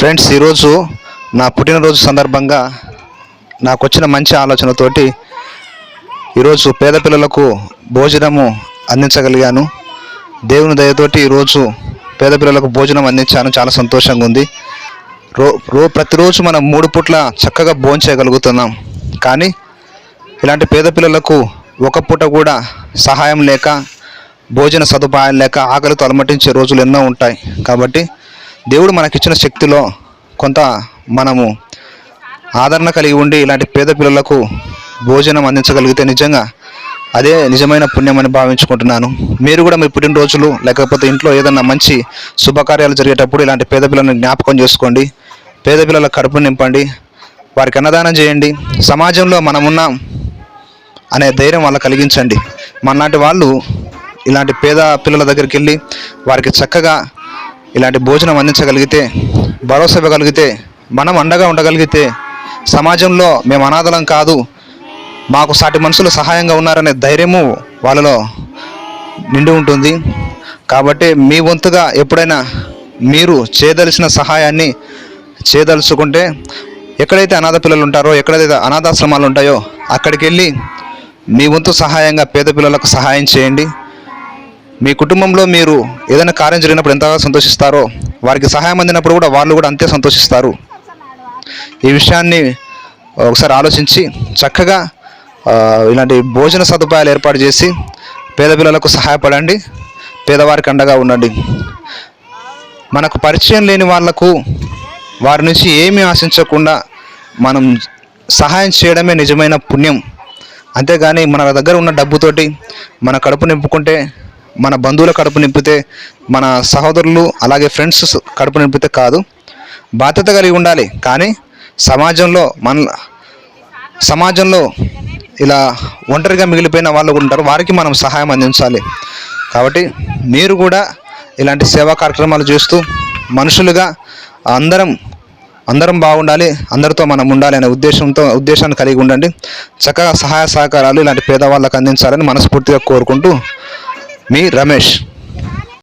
Friends ఈరోజు నా పుట్టినరోజు సందర్భంగా నాకు వచ్చిన మంచి ఆలోచనతోటి ఈరోజు పేద పిల్లలకు భోజనము అందించగలిగాను. దేవుని దయతోటి ఈరోజు పేద పిల్లలకు భోజనం అందించాను. చాలా సంతోషంగా ఉంది. రో రో ప్రతిరోజు మనం మూడు పూట్ల చక్కగా భోంచేయగలుగుతున్నాం కానీ ఇలాంటి పేద పిల్లలకు ఒక పూట కూడా సహాయం లేక భోజన సదుపాయం లేక ఆకలితో అలమటించే రోజులు ఎన్నో ఉంటాయి. కాబట్టి దేవుడు మనకిచ్చిన శక్తిలో కొంత మనము ఆదరణ కలిగి ఉండి ఇలాంటి పేద పిల్లలకు భోజనం అందించగలిగితే నిజంగా అదే నిజమైన పుణ్యమని భావించుకుంటున్నాను. మీరు కూడా మీ పుట్టినరోజులు లేకపోతే ఇంట్లో ఏదన్నా మంచి శుభకార్యాలు జరిగేటప్పుడు ఇలాంటి పేద పిల్లలను జ్ఞాపకం చేసుకోండి. పేద పిల్లల కడుపు నింపండి. వారికి అన్నదానం చేయండి. సమాజంలో మనమున్నాం అనే ధైర్యం వాళ్ళ కలిగించండి. మనలాంటి వాళ్ళు ఇలాంటి పేద పిల్లల దగ్గరికి వెళ్ళి వారికి చక్కగా ఇలాంటి భోజనం అందించగలిగితే భరోసా ఇవ్వగలిగితే మనం అండగా ఉండగలిగితే సమాజంలో మేము అనాథలం కాదు మాకు సాటి మనుషులు సహాయంగా ఉన్నారనే ధైర్యము వాళ్ళలో నిండి ఉంటుంది. కాబట్టి మీ వంతుగా ఎప్పుడైనా మీరు చేయదలిసిన సహాయాన్ని చేయదలుచుకుంటే ఎక్కడైతే అనాథ పిల్లలు ఉంటారో ఎక్కడైతే అనాథాశ్రమాలు ఉంటాయో అక్కడికి వెళ్ళి మీ వంతు సహాయంగా పేద పిల్లలకు సహాయం చేయండి. మీ కుటుంబంలో మీరు ఏదైనా కార్యం జరిగినప్పుడు ఎంతగా సంతోషిస్తారో వారికి సహాయం అందినప్పుడు కూడా వాళ్ళు కూడా అంతే సంతోషిస్తారు. ఈ విషయాన్ని ఒకసారి ఆలోచించి చక్కగా ఇలాంటి భోజన సదుపాయాలు ఏర్పాటు చేసి పేద పిల్లలకు సహాయపడండి పేదవారికి అండగా ఉండండి. మనకు పరిచయం లేని వాళ్ళకు వారి నుంచి ఏమీ ఆశించకుండా మనం సహాయం చేయడమే నిజమైన పుణ్యం. అంతేగాని మన దగ్గర ఉన్న డబ్బుతోటి మన కడుపు నింపుకుంటే మన బంధువుల కడుపు నింపితే మన సహోదరులు అలాగే ఫ్రెండ్స్ కడుపు నింపితే కాదు. బాధ్యత కలిగి ఉండాలి. కానీ సమాజంలో మన సమాజంలో ఇలా ఒంటరిగా మిగిలిపోయిన వాళ్ళు ఉంటారు. వారికి మనం సహాయం అందించాలి. కాబట్టి మీరు కూడా ఇలాంటి సేవా కార్యక్రమాలు చేస్తూ మనుషులుగా అందరం అందరం బాగుండాలి. అందరితో మనం ఉండాలి అనే ఉద్దేశంతో ఉద్దేశాన్ని కలిగి ఉండండి. చక్కగా సహాయ సహకారాలు ఇలాంటి పేదవాళ్ళకు అందించాలని మనస్ఫూర్తిగా కోరుకుంటూ మీ రమేష్